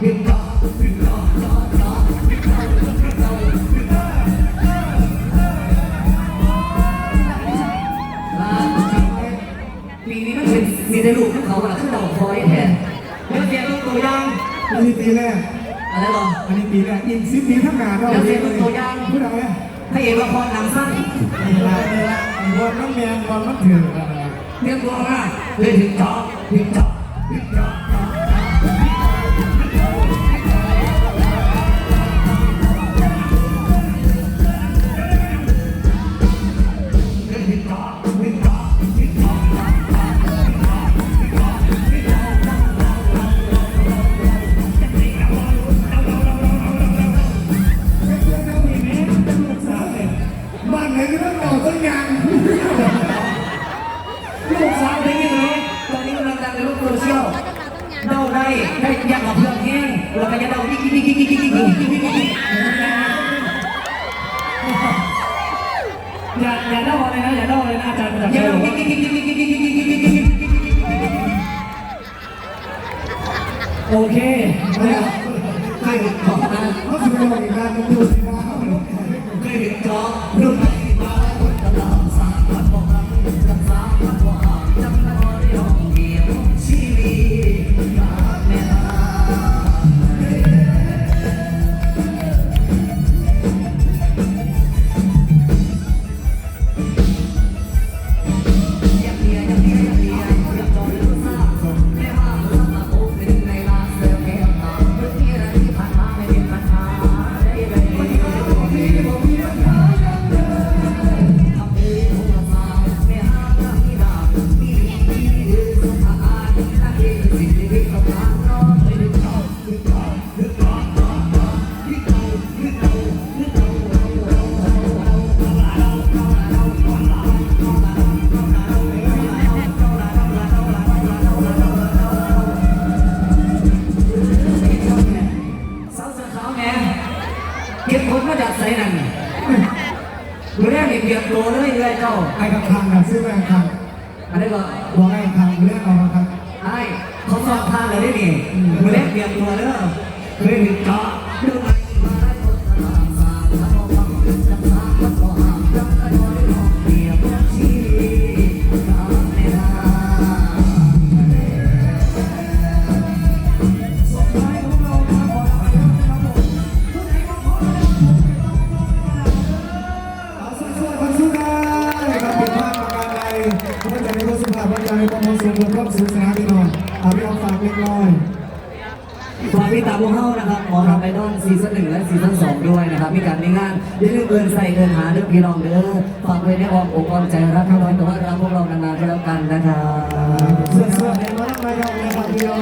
ปีนี้มันเป็นมีแต่ลูกของเขาอะขึ้นดอกคอยแทนเดี๋ยวเสียลูกตัวย่างอันนี้ปีแรก อะไรหรออันนี้ปีแรกอีกสิบปีทั้งงานเราเดี๋ยวเสียลูกตัวย่างพูดอะไรพระเอกละครหนังสั้นนี่ละนี่ละวนน้ำแมนวันน้ำถืออะไรเรียมตัวมาเฮ้ยผิดท้อผิดท้อานไหนก็ต้องต่อต้นยางลูกสาวเพลงนี้เลยตอนนี้กำลังดังในโลกโซเชียลเดาได้ได้ยังกับเพื่อนแห้งแล้วก็จะเดายิ่งยิ่งยิ่งยิ่งยิ่งยิ่งยิ่งยิ่งยิ่งอย่าอย่าเล่าอะไรนะอย่าเล่าอะไรนะอาจารย์ประจักษ์ยัชังยเดาบอกยิ่งว่ายิ่งยิ่งยิ่งยิ่งยิ่งยิ่งยิ่งยิ่งยิ่งยิ่งโอเคเค ไอ้กระคังนะซื้อแม่คังอันนี้ก็บอกไอ้คังเรื่องเอาคังไอ้เขาสอบทานเลยได้นี่ดูแลเปียกตัวเด้อเคยเห็นเจาะ ฝากพี่ตาบุ้งเฮานะครับหมอรับไอดอลซีซั่นหนึ่งและซีซั่นสองด้วยนะครับ มีการในงานอย่าลืมเอินใส่เอินหาเรื่องพี่น้องเด้อฝากไว้ในอ้อมอกอ้อมใจรักน้อยแต่ว่ารักพวกเรานานๆก็แล้วกันนะครับเสื้อเสื้อเห็นว่าทำไมเราเนี่ยครับพี่น้อง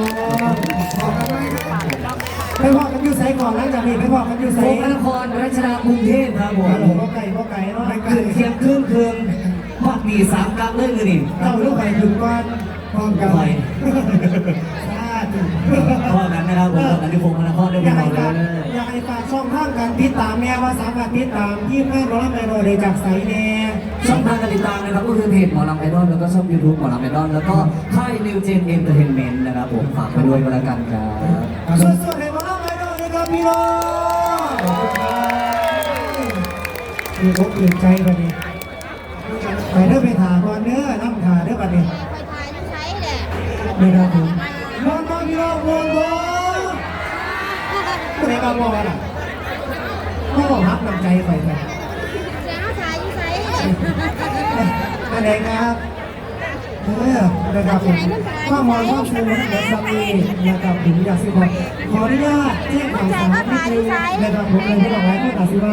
ขอบคุณมากครับไปพอกันอยู่ไสก่อนแล้วจากนี้ไปพอกันอยู่ไสโฟมนครรัชดากรุงเทพครับผคมรับผมก็ไก่ก็ไก่เนาะไก่คืนเที่ยงคืนคืนพอดมีสามกั๊กเลยมือนี่เต้าลูกไก่ถึงก้อนพร้อมกัน ช่องทางการติดตามแม่ว่าสามารถติดตามที่แม่ร้อนแม่โดยจากไสแน่ช่องทางการติดตามนะครับก็คือเพจหมอลำไอดอลแล้วก็ช่องยูทูบหมอลำไอดอลแล้วก็ค่ายนิวเจนเอนเตอร์เทนเมนต์นะครับผมฝากไปด้วยก็แล้วกันครับสวยๆให้มาเล่าให้ดูนะครับพี่น้องขอบคุณครับมีครบเปลี่ยนใจบัดนี้ไปเด้อไปถาก่อนเด้อน้ำถาเด้อบัดนี้ไปถ่ายที่ใช้แหละนี่ครับผมมอนมาพี่น้องมอนบอผู้ใดมามอนอะก็บอกฮัก น้ำใจไปไปเสียงเขาถ่ายที่ใช้อันไหนครับเออนะครับผมข้ามอนข้ามชูนะครับสามีนะครับผมอยากสิบอกขออนุญาตแจ้งข่าวสารนิดนึงนะครับผมเลยที่บอกไว้เพื่อตัดสินว่า